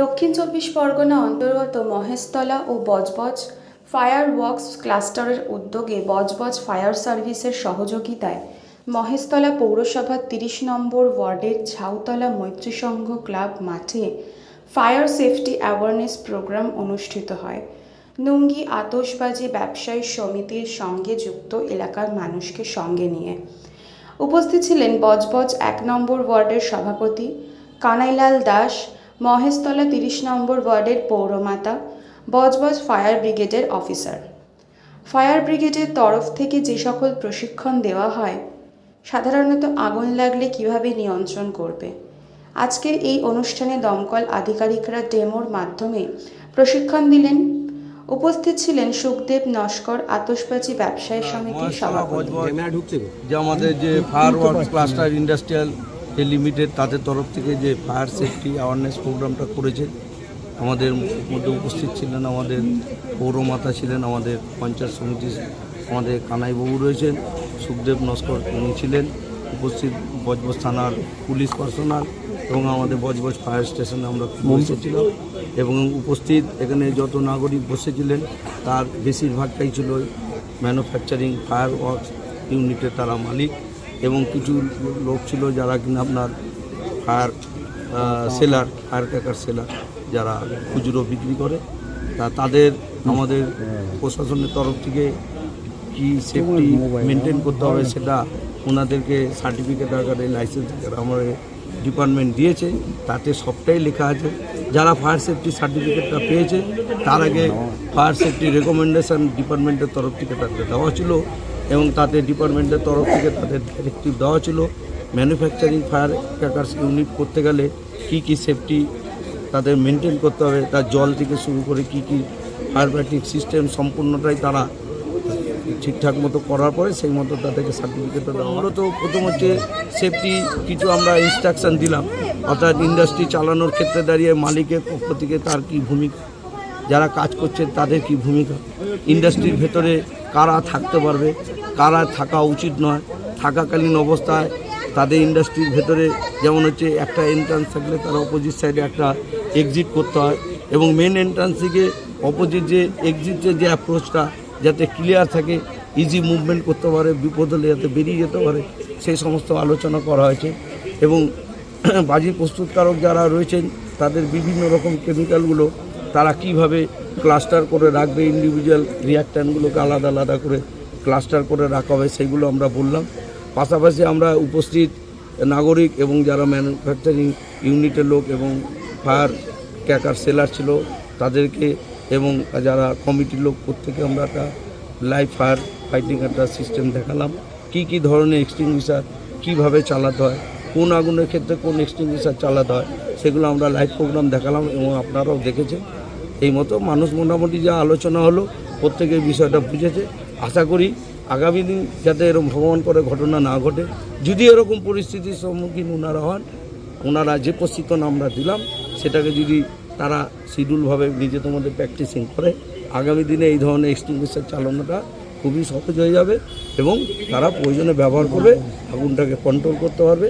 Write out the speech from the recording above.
দক্ষিণ চব্বিশ পরগনা অন্তর্গত মহেশতলা ও বজবজ ফায়ার ওয়ার্কস ক্লাস্টারের উদ্যোগে বজবজ ফায়ার সার্ভিসের সহযোগিতায় মহেশতলা পৌরসভার তিরিশ নম্বর ওয়ার্ডের ঝাউতলা মৈত্রী সংঘ ক্লাব মাঠে ফায়ার সেফটি অ্যাওয়ারনেস প্রোগ্রাম অনুষ্ঠিত হয়। নুঙ্গি আতসবাজি ব্যবসায়ী সমিতির সঙ্গে যুক্ত এলাকার মানুষকে সঙ্গে নিয়ে। উপস্থিত ছিলেন বজবজ এক নম্বর ওয়ার্ডের সভাপতি কানাইলাল দাস মহেশতলা তিরিশ নম্বর ওয়ার্ডের পৌরমাতা বজবজ ফায়ার ব্রিগেডের অফিসার। ফায়ার ব্রিগেডের তরফ থেকে যে সকল প্রশিক্ষণ দেওয়া হয় সাধারণত আগুন লাগলে কীভাবে নিয়ন্ত্রণ করবে? আজকের এই অনুষ্ঠানে দমকল আধিকারিকরা ডেমোর মাধ্যমে প্রশিক্ষণ দিলেন। উপস্থিত ছিলেন সুখদেব নস্কর আতশবাজি ব্যবসায়ী সমিতির সভাপতি। যে আমাদের যে ফায়ার ওয়ার্কস ক্লাস্টার ইন্ডাস্ট্রিয়াল যে লিমিটেড তাদের তরফ থেকে যে ফায়ার সেফটি অ্যাওয়ারনেস প্রোগ্রামটা করেছে, আমাদের মধ্যে উপস্থিত ছিলেন আমাদের পৌরমাতা ছিলেন, আমাদের পঞ্চায়েত সমিতির আমাদের কানাইবাবু রয়েছেন, সুখদেব নস্কর উনি ছিলেন, উপস্থিত বজবজ থানার পুলিশ পার্সোনাল এবং আমাদের বজবজ ফায়ার স্টেশনে আমরা বসেছিলাম এবং উপস্থিত এখানে যত নাগরিক বসেছিলেন তার বেশিরভাগটাই ছিল ম্যানুফ্যাকচারিং ফায়ার ওয়ার্কস ইউনিটের তারা মালিক। এবং কিছু লোক ছিল যারা কিনা আপনার fire seller firecracker seller যারা খুচরো বিক্রি করে, তা তাদের আমাদের প্রশাসনের তরফ থেকে কি সেফটি মেনটেন করতে হবে সেটা ওনাদেরকে সার্টিফিকেট আকারে লাইসেন্স আকারে আমার ডিপার্টমেন্ট দিয়েছে, তাতে সবটাই লেখা আছে। যারা ফায়ার সেফটি সার্টিফিকেটটা পেয়েছে, তার আগে ফায়ার সেফটি রেকমেন্ডেশন ডিপার্টমেন্টের তরফ থেকে তাদের দেওয়া ছিল। এবং তাতে ডিপার্টমেন্টের তরফ থেকে তাদের ডিরেক্টিভ দেওয়া ছিল। ম্যানুফ্যাকচারিং ফায়ার ক্র্যাকার্স ইউনিট করতে গেলে কি কি সেফটি তাদের মেনটেন করতে হবে, তার জল থেকে শুরু করে কি কি ফায়ার ফাইটিং সিস্টেম সম্পূর্ণটাই তারা ঠিকঠাক মতো করার পরে সেই মতো তাদেরকে সার্টিফিকেটটা দেওয়া। আমরা তো প্রথম হচ্ছে সেফটি কিছু আমরা ইনস্ট্রাকশন দিলাম। অর্থাৎ ইন্ডাস্ট্রি চালানোর ক্ষেত্রে দাঁড়িয়ে মালিকের পক্ষ থেকে তার কি ভূমিকা যারা কাজ করছে তাদের কি ভূমিকা? ইন্ডাস্ট্রির ভেতরে কারা থাকতে পারবে? কারা থাকা উচিত নয়? থাকাকালীন অবস্থায় তাদের ইন্ডাস্ট্রির ভেতরে যেমন হচ্ছে একটা এন্ট্রান্স থাকলে তারা অপোজিট সাইডে একটা এক্সিট করতে হয় এবং মেন এন্ট্রান্স থেকে অপোজিট যে এক্সিটের যে অ্যাপ্রোচটা যাতে ক্লিয়ার থাকে ইজি মুভমেন্ট করতে পারে, বিপদ হলে যাতে বেরিয়ে যেতে পারে, সেই সমস্ত আলোচনা করা হয়েছে এবং বাজি প্রস্তুতকারক যারা রয়েছেন তাদের বিভিন্ন রকম কেমিক্যালগুলো তারা কীভাবে ক্লাস্টার করে রাখবে ইন্ডিভিজুয়াল রিয়াক্ট্যান্টগুলোকে আলাদা আলাদা করে ক্লাস্টার করে রাখা হবে সেগুলো আমরা বললাম। পাশাপাশি আমরা উপস্থিত নাগরিক এবং যারা ম্যানুফ্যাকচারিং ইউনিটের লোক এবং ফায়ার ক্যাকার সেলার ছিল তাদেরকে এবং যারা কমিটির লোক প্রত্যেকে আমরা একটা লাইভ ফায়ার ফাইটিং একটা সিস্টেম দেখালাম। কি কি ধরনের এক্সটিংগুইশার কীভাবে চালাতে হয়, কোন আগুনের ক্ষেত্রে কোন এক্সটিংগুইশার চালাতে হয়, সেগুলো আমরা লাইভ প্রোগ্রাম দেখালাম এবং আপনারাও দেখেছেন। এই মতো মানুষ মোটামুটি যা আলোচনা হলো প্রত্যেকে বিষয়টা বুঝেছে। আশা করি আগামী দিন যাতে এরকম ভগবান করে ঘটনা না ঘটে। যদি এরকম পরিস্থিতির সম্মুখীন ওনারা হন ওনারা যে প্রশিক্ষণ আমরা দিলাম, সেটাকে যদি তারা শিডিউলভাবে নিজে তোমাদের প্র্যাকটিসিং করে, আগামী দিনে এই ধরনের এক্সটিংগুইশার চালানোটা খুবই সহজ হয়ে যাবে এবং তারা প্রয়োজনে ব্যবহার করবে, আগুনটাকে কন্ট্রোল করতে পারবে।